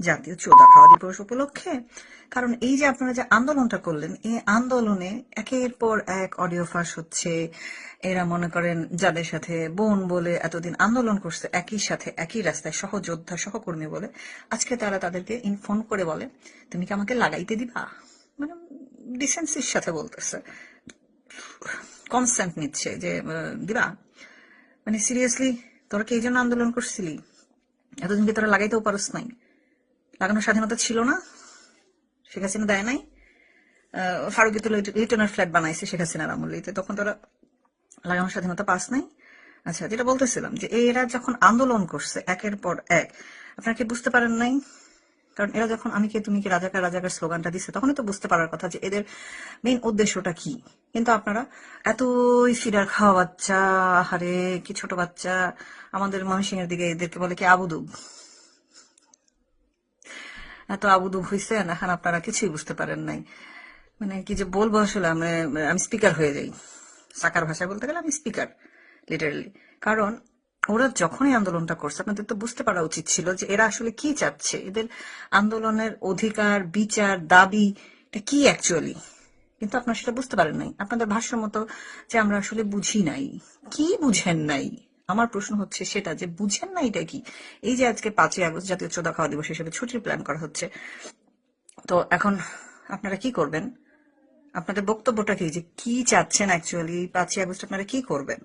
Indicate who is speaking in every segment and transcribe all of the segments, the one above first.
Speaker 1: জাতীয় চোদা খাওয়া দিবস উপলক্ষে। কারণ এই যে আপনারা যে আন্দোলনটা করলেন, এই আন্দোলনে একের পর এক অডিও ফাঁস হচ্ছে। এরা মনে করেন যাদের সাথে বোন বলে এতদিন আন্দোলন করছে, একই সাথে একই রাস্তায় সহযোদ্ধা, সহকর্মী বলে। আজকে তারা তাদেরকে ফোন করে বলে, তুমি কি আমাকে লাগাইতে দিবা? মানে ডিসেন্সির সাথে বলতেছে। কনস্ট্যান্ট নিচ্ছে যে দিবা? মানে সিরিয়াসলি তোরা কি এই জন্য আন্দোলন করছিলি? এতদিন কি তোরা লাগাইতেও পারস নাই? লাগানোর স্বাধীনতা ছিল না, শেখ হাসিনা দেয় নাই। ফারুকি তো লিটনের ফ্ল্যাট বানাইছে শেখ হাসিনার আমলিতে তখন তোরা লাগানোর স্বাধীনতা পাস নাই। আচ্ছা যেটা বলতেছিলাম যে এরা যখন আন্দোলন করছে একের পর এক, আপনারা কি বুঝতে পারেন নাই? কারণ এরা যখন আমি কে তুমি কি রাজাকার রাজাকার স্লোগানটা দিচ্ছে তখনই তো বুঝতে পারার কথা যে এদের মেইন উদ্দেশ্যটা কি। কিন্তু আপনারা এতই ফিডার খাওয়া বাচ্চা আহারে কি ছোট বাচ্চা, আমাদের ময়মনসিংহের দিকে এদেরকে বলে কি আবুদুব এত আবুদুব হইছেন এখন আপনারা কিছুই বুঝতে পারেন নাই। মানে কি যে বলব আসলে, আমি আমি স্পিকার হয়ে যাই। সাকার ভাষায় বলতে গেলে আমি স্পিকার লিটারালি কারণ, ওরা যখনই আন্দোলনটা করছে, আপনাদের তো বুঝতে পারা উচিত ছিল যে এরা আসলে কি চাচ্ছে। এদের আন্দোলনের অধিকার, বিচার, দাবি, এটা কি অ্যাকচুয়ালি কিন্তু আপনারা সেটা বুঝতে পারেন নাই। আপনাদের ভাষ্য মতো যে আমরা আসলে বুঝি নাই। কি বুঝেন নাই? আমার প্রশ্ন হচ্ছে সেটা যে বুঝেন না এটা কি? এই যে আজকে পাঁচই আগস্ট জাতীয় চোদা খাওয়া দিবস হিসেবে ছুটির প্ল্যান করা হচ্ছে। তো এখন আপনারা কি করবেন? আপনাদের বক্তব্যটা কি? যে কি চাচ্ছেন অ্যাকচুয়ালি পাঁচই আগস্ট আপনারা কি করবেন?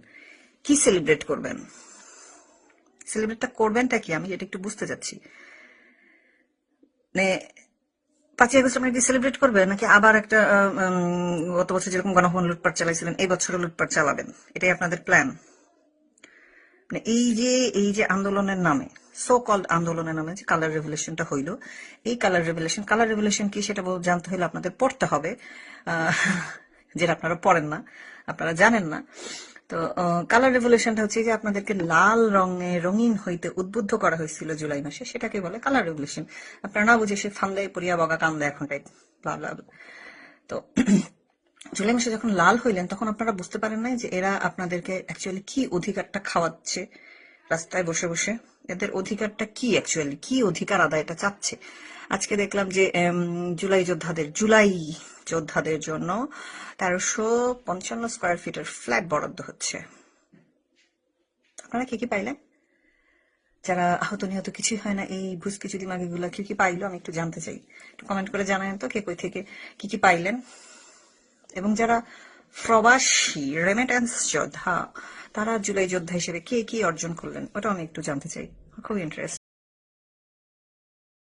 Speaker 1: কি সেলিব্রেট করবেন? সেলিব্রেটটা করবেনটা কি? আমি এটা একটু বুঝতে চাচ্ছি। মানে পাঁচই আগস্ট আপনারা কি সেলিব্রেট করবেন? নাকি আবার একটা গত বছর যেরকম গণভবন লুটপাট চালাইছিলেন, এই বছরও লুটপাট চালাবেন? এটাই আপনাদের প্ল্যান মানে এই যে এই যে আন্দোলনের নামে সো কল্ড আন্দোলনের নামে যে কালার রেভলিউশনটা হইল, এই কালার রেভলিউশন কালার রেভলিউশন কি সেটা জানতে হলে আপনাদের পড়তে হবে। যেটা আপনারা পড়েন না, আপনারা জানেন না। তো কালার রেভলিউশনটা হচ্ছে যে আপনাদেরকে লাল রঙে রঙিন হইতে উদ্বুদ্ধ করা হয়েছিল জুলাই মাসে, সেটাকে বলে কালার রেভলিউশন আপনারা না বুঝে সে ফান্দায় পড়িয়া বগা কান্দা এখন ব্লা। তো জুলাই মাসে যখন লাল হইলেন, তখন আপনারা বুঝতে পারেন নাই যে এরা আপনাদেরকে অ্যাকচুয়ালি কি অধিকারটা খাওয়াচ্ছে রাস্তায় বসে বসে। এদের অধিকারটা কি অ্যাকচুয়ালি কি অধিকার আদায়টা চাচ্ছে? আজকে দেখলাম যে জুলাই যোদ্ধাদের জুলাই যোদ্ধাদের জন্য তেরোশো পঞ্চান্ন স্কোয়ার ফিটের ফ্ল্যাট বরাদ্দ হচ্ছে। আপনারা কি কি পাইলেন? যারা আহত নিহত কিছুই হয় না, এই ভুজ কিছু আগে গুলা কি কি পাইলো? আমি একটু জানতে চাই। একটু কমেন্ট করে জানায়েন তো, কে কই থেকে কি কি পাইলেন? এবং যারা প্রবাসী রেমিটেন্স যোদ্ধা, তারা জুলাই যোদ্ধা হিসেবে কে কি অর্জন করলেন ওটা আমি একটু জানতে চাই। খুব ইন্টারেস্ট